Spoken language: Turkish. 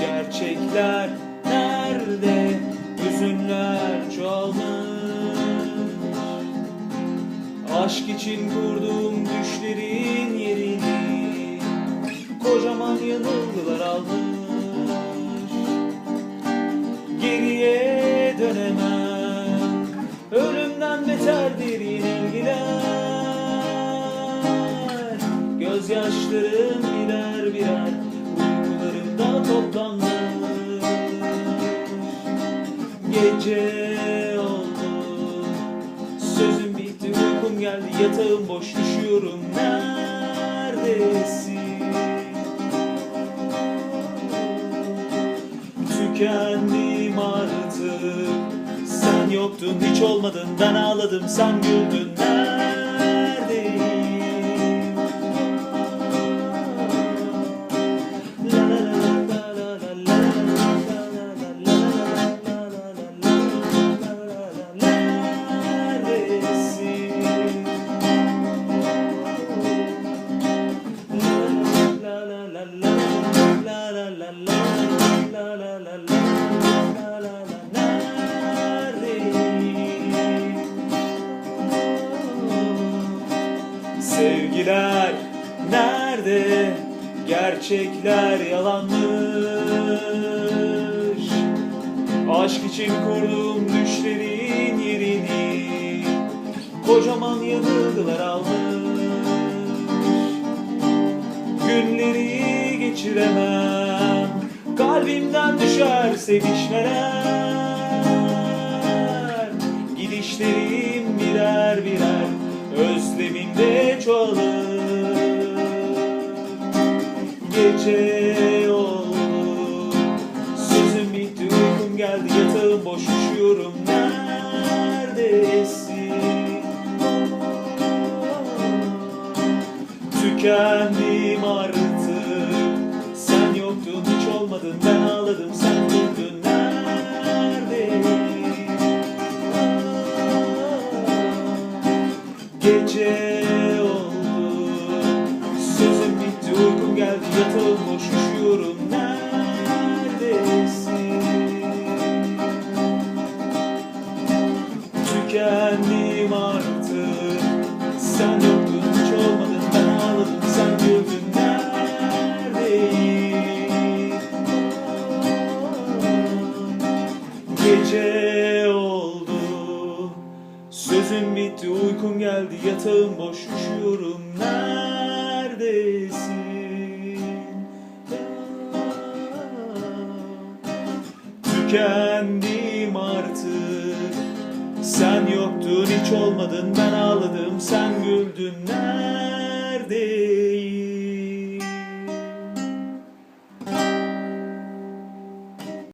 Gerçekler nerede? Hüzünler çoğalmış Aşk için kurduğum düşlerin yerini Kocaman yanılgılar almış. Geriye dönemem Ölümden beterdir yenilgiler Gözyaşlarım birer birer Gece oldu. Sözüm bitti uykum geldi Yatağım boş düşüyorum. Neredesin? Tükendim artık. Sen yoktun hiç olmadın. Ben ağladım sen güldün. Neredeyim? Sevgiler nerede? Gerçekler yalanmış. Aşk için kurduğum düşlerin yerini kocaman yanılgılar almış. Günleri geçiremem Kalbimden düşer sevişmeler Gidişlerim birer birer Özlemimde çoğalır Gece oldu Sözüm bitti uykum geldi Yatağım boş üşüyorum. Neredesin? Tükendim Gece oldu. Sözüm bitti uykum geldi Yatağım boş üşüyorum. Neredesin? Tükendim artık. Sen yoktun hiç olmadın. Ben ağladım sen güldün. Neredeyim? Gece Sözüm bitti uykum geldi Yatağım boş üşüyorum. Neredesin? Tükendim artık. Sen yoktun hiç olmadın. Ben ağladım sen güldün. Neredesin